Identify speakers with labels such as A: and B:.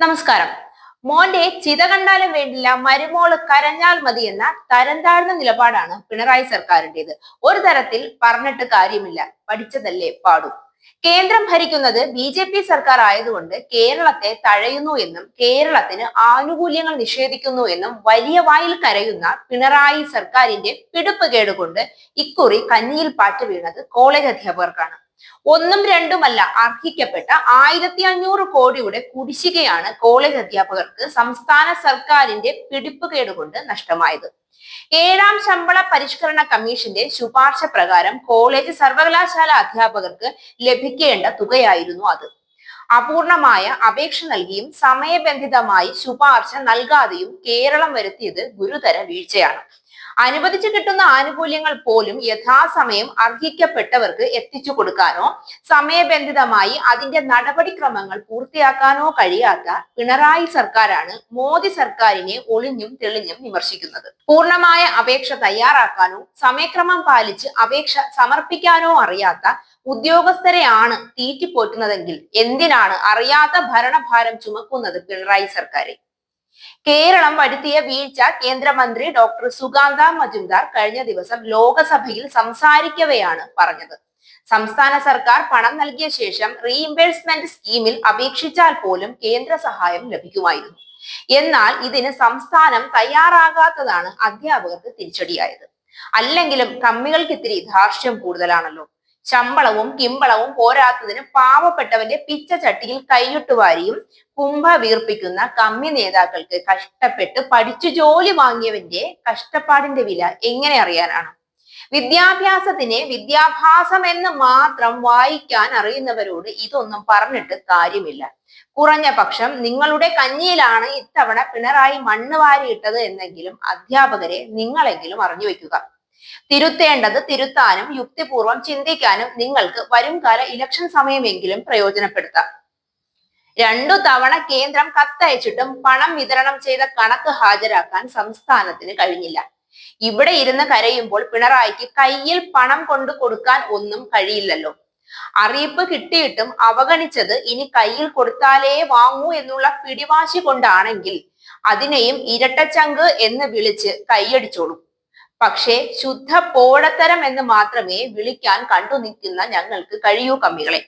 A: നമസ്കാരം. മോന്റെ ചിത കണ്ടാലും വേണ്ടില്ല മരുമോൾ കരഞ്ഞാൽ മതി എന്ന തരം താഴ്ന്ന നിലപാടാണ് പിണറായി സർക്കാരിന്റെത് ഒരു തരത്തിൽ പറഞ്ഞിട്ട് കാര്യമില്ല പഠിച്ചതല്ലേ പാടൂ. കേന്ദ്രം ഭരിക്കുന്നത് ബി ജെ പി സർക്കാർ ആയതുകൊണ്ട് കേരളത്തെ തഴയുന്നു എന്നും കേരളത്തിന് ആനുകൂല്യങ്ങൾ നിഷേധിക്കുന്നു എന്നും വലിയ വായിൽ കരയുന്ന പിണറായി സർക്കാരിന്റെ പിടുപ്പ് കേടുകൊണ്ട് ഇക്കുറി കഞ്ഞിയിൽ പാറ്റ് വീണത് കോളേജ് അധ്യാപകർക്കാണ്. ഒന്നും രണ്ടുമല്ല അർഹിക്കപ്പെട്ട ആയിരത്തി അഞ്ഞൂറ് കോടിയുടെ കുടിശ്ശികയാണ് കോളേജ് അധ്യാപകർക്ക് സംസ്ഥാന സർക്കാരിന്റെ പിടിപ്പ് കേടുകൊണ്ട് നഷ്ടമായത്. ഏഴാം ശമ്പള പരിഷ്കരണ കമ്മീഷന്റെ ശുപാർശ പ്രകാരം കോളേജ് സർവകലാശാല അധ്യാപകർക്ക് ലഭിക്കേണ്ട തുകയായിരുന്നു അത്. അപൂർണമായ അപേക്ഷ നൽകിയും സമയബന്ധിതമായി ശുപാർശ നൽകാതെയും കേരളം വരുത്തിയത് ഗുരുതര വീഴ്ചയാണ്. അനുവദിച്ചു കിട്ടുന്ന ആനുകൂല്യങ്ങൾ പോലും യഥാസമയം അർഹിക്കപ്പെട്ടവർക്ക് എത്തിച്ചു കൊടുക്കാനോ സമയബന്ധിതമായി അതിന്റെ നടപടിക്രമങ്ങൾ പൂർത്തിയാക്കാനോ കഴിയാത്ത പിണറായി സർക്കാരാണ് മോദി സർക്കാരിനെ ഒളിഞ്ഞും തെളിഞ്ഞും വിമർശിക്കുന്നത്. പൂർണമായ അപേക്ഷ തയ്യാറാക്കാനോ സമയക്രമം പാലിച്ച് അപേക്ഷ സമർപ്പിക്കാനോ അറിയാത്ത ഉദ്യോഗസ്ഥരെയാണ് തീറ്റിപ്പോറ്റുന്നതെങ്കിൽ എന്തിനാണ് അറിയാത്ത ഭരണഭാരം ചുമക്കുന്നത് പിണറായി സർക്കാരെ? കേരളം വരുത്തിയ വീഴ്ച കേന്ദ്രമന്ത്രി ഡോക്ടർ സുഗാന്ത മജുംദാർ കഴിഞ്ഞ ദിവസം ലോകസഭയിൽ സംസാരിക്കവെയാണ് പറഞ്ഞത്. സംസ്ഥാന സർക്കാർ പണം നൽകിയ ശേഷം റീഇംബേഴ്സ്മെന്റ് സ്കീമിൽ അപേക്ഷിച്ചാൽ പോലും കേന്ദ്ര സഹായം ലഭിക്കുമായിരുന്നു. എന്നാൽ ഇതിന് സംസ്ഥാനം തയ്യാറാകാത്തതാണ് അധ്യാപകർക്ക് തിരിച്ചടിയായത്. അല്ലെങ്കിലും കമ്മികൾക്ക് ഇത്തിരി ധാർഷ്ട്യം കൂടുതലാണല്ലോ. ശമ്പളവും കിമ്പളവും പോരാത്തതിന് പാവപ്പെട്ടവന്റെ പിച്ച ചട്ടിയിൽ കൈയിട്ടുവാരിയും കുംഭ വീർപ്പിക്കുന്ന കമ്മി നേതാക്കൾക്ക് കഷ്ടപ്പെട്ട് പഠിച്ചു ജോലി വാങ്ങിയവന്റെ കഷ്ടപ്പാടിന്റെ വില എങ്ങനെ അറിയാനാണ്? വിദ്യാഭ്യാസത്തിനെ വിദ്യാഭ്യാസം എന്ന് മാത്രം വായിക്കാൻ അറിയുന്നവരോട് ഇതൊന്നും പറഞ്ഞിട്ട് കാര്യമില്ല. കുറഞ്ഞ പക്ഷം നിങ്ങളുടെ കഞ്ഞിയിലാണ് ഇത്തവണ പിണറായി മണ്ണ് വാരിയിട്ടത് എന്നെങ്കിലും അധ്യാപകരെ നിങ്ങളെങ്കിലും അറിഞ്ഞു വെക്കുക തിരുത്തേണ്ടത് തിരുത്താനും യുക്തിപൂർവം ചിന്തിക്കാനും നിങ്ങൾക്ക് വരുംകാല ഇലക്ഷൻ സമയമെങ്കിലും പ്രയോജനപ്പെടുത്താം. രണ്ടു തവണ കേന്ദ്രം കത്തയച്ചിട്ടും പണം വിതരണം ചെയ്ത കണക്ക് ഹാജരാക്കാൻ സംസ്ഥാനത്തിന് കഴിഞ്ഞില്ല. ഇവിടെ ഇരുന്ന് കരയുമ്പോൾ പിണറായിക്ക് കയ്യിൽ പണം കൊണ്ടു കൊടുക്കാൻ ഒന്നും കഴിയില്ലല്ലോ. അറിയിപ്പ് കിട്ടിയിട്ടും അവഗണിച്ചത് ഇനി കയ്യിൽ കൊടുത്താലേ വാങ്ങൂ എന്നുള്ള പിടിവാശി കൊണ്ടാണെങ്കിൽ അതിനെയും ഇരട്ടച്ചങ്ക് എന്ന് വിളിച്ച് കൈയടിച്ചോളൂ. പക്ഷേ ശുദ്ധ പോഴത്തരം എന്ന് മാത്രമേ വിളിക്കാൻ കണ്ടു നിൽക്കുന്ന ഞങ്ങൾക്ക് കഴിയൂ കമ്മികളെ